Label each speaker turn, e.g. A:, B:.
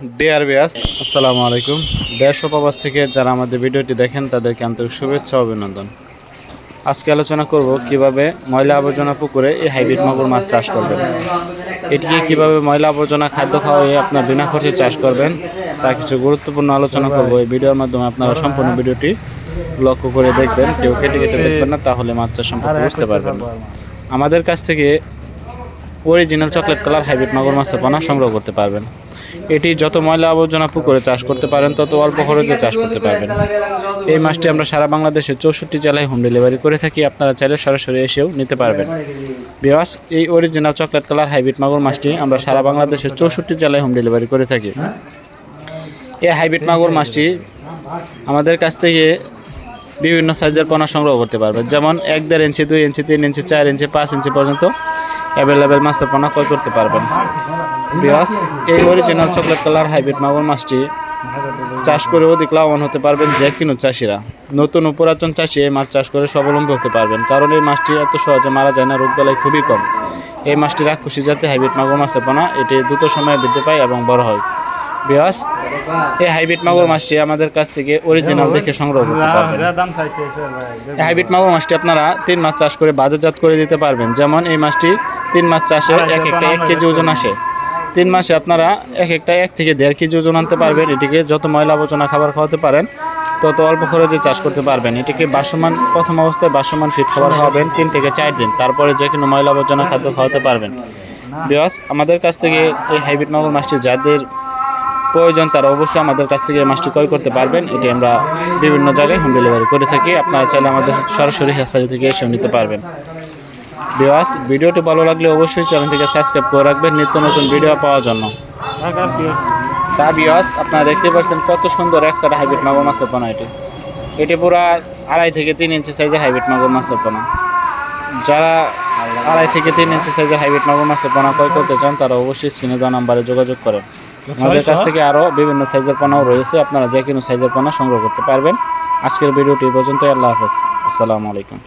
A: Deer বিয়াস আসসালামু আলাইকুম। দেশ ও থেকে যারা আমাদের ভিডিওটি দেখেন, তাদেরকে আন্তরিক শুভেচ্ছা অভিনন্দন। আজকে আলোচনা করব কীভাবে ময়লা আবর্জনা পুকুরে এই হাইব্রিড মাগুর মাছ চাষ করবেন। এটিকে কীভাবে ময়লা আবর্জনা খাদ্য খাওয়াইয়ে আপনার বিনা খরচে চাষ করবেন, তা কিছু গুরুত্বপূর্ণ আলোচনা করব। এই ভিডিওর মাধ্যমে আপনারা সম্পূর্ণ ভিডিওটি লক্ষ্য করে দেখবেন, কেউ কেটে কেটে দেখবেন না, তাহলে মাছ চাষ সম্পর্কে বুঝতে পারবেন আমাদের কাছ থেকে অরিজিনাল চকলেট কালার হাইব্রিড মাগুর মাছের পোনা সংগ্রহ করতে পারবেন। এটি যত ময়লা আবর্জনা পুকুরে চাষ করতে পারেন, তত অল্প খরচে চাষ করতে পারবেন। এই মাছটি আমরা সারা বাংলাদেশের চৌষট্টি জেলায় হোম ডেলিভারি করে থাকি, আপনারা চাইলে সরাসরি এসেও নিতে পারবেন। বিয়াস এই অরিজিনাল চকলেট কালার হাইব্রিড মাগুর মাছটি আমরা সারা বাংলাদেশের চৌষট্টি জেলায় হোম ডেলিভারি করে থাকি। এই হাইব্রিড মাগুর মাছটি আমাদের কাছ থেকে বিভিন্ন সাইজের পোনা সংগ্রহ করতে পারবেন। যেমন এক দেড় ইঞ্চি, দুই ইঞ্চি, তিন ইঞ্চি, চার ইঞ্চি, পাঁচ ইঞ্চি পর্যন্ত অ্যাভেলেবেল মাছের পোনা ক্রয় করতে পারবেন। বিয়াস এই অরিজিনাল চকলেট কালার হাইব্রিড মাগুর মাছটি চাষ করে অধিক লাভবান হতে পারবেন যে কোনো চাষিরা। নতুন ও পুরাতন চাষি এই মাছ চাষ করে স্বাবলম্বী হতে পারবেন কারণ এই মাছটি এত সহজে মারা যায় না রোগ রোগবেলায় খুবই কম। এই মাছটি রাক্ষসী জাতীয় হাইব্রিড মাগুর মাছের পোনা এটি দ্রুত সময়ে বৃদ্ধি পায় এবং বড় হয়। বিয়াস এই হাইব্রিড মাগুর মাছটি আমাদের কাছ থেকে অরিজিনাল দেখে সংগ্রহ করতে পারবেন। এই হাইব্রিড মাগুর মাছটি আপনারা তিন মাছ চাষ করে বাজারজাত করে দিতে পারবেন যেমন এই মাছটি তিন মাছ চাষে এক একটা এক কেজি ওজন আসে। তিন মাসে আপনারা এক একটা এক থেকে দেড় কেজি ওজন আনতে পারবেন। এটিকে যত ময়লা আবর্জনা খাবার খাওয়াতে পারেন, তত অল্প খরচে চাষ করতে পারবেন। এটিকে বাসমান প্রথম অবস্থায় বাসমান ফিট খাবার খাওয়াবেন তিন থেকে চার দিন। তারপরে যে কোনো ময়লা আবর্জনা খাদ্য খাওয়াতে পারবেন। বিয়াস আমাদের কাছ থেকে এই হাইব্রিড মাগুর মাছটি যাদের প্রয়োজন, তারা অবশ্যই আমাদের কাছ থেকে মাছটি ক্রয় করতে পারবেন। এটি আমরা বিভিন্ন জায়গায় হোম ডেলিভারি করে থাকি। আপনারা চাইলে আমাদের সরাসরি হেসারি থেকে এসে নিতে পারবেন। বিওয়াস ভিডিওটি ভালো লাগলে অবশ্যই চ্যানেলটিকে সাবস্ক্রাইব করে রাখবেন। নিত্য নতুন ভিডিও পাওয়ার জন্য। তা বিওয়াস আপনারা দেখতে পাচ্ছেন কত সুন্দর একসাথে হাইব্রিড মাগুর মাছের পোনা এটি। এটি পুরো আড়াই থেকে তিন ইঞ্চি সাইজের হাইব্রিড মাগুর মাছের পোনা। যারা আড়াই থেকে তিন ইঞ্চি সাইজের হাইব্রিড মাগুর মাছের পোনা ক্রয় করতে চান তারা অবশ্যই স্ক্রিনে দেওয়া নাম্বারে যোগাযোগ করেন। আমাদের কাছ থেকে আরও বিভিন্ন সাইজের পোনাও রয়েছে। আপনারা যে কোনো সাইজের পোনা সংগ্রহ করতে পারবেন। আজকের ভিডিওটি এই পর্যন্তই। আল্লাহ হাফেজ। আসসালামু আলাইকুম।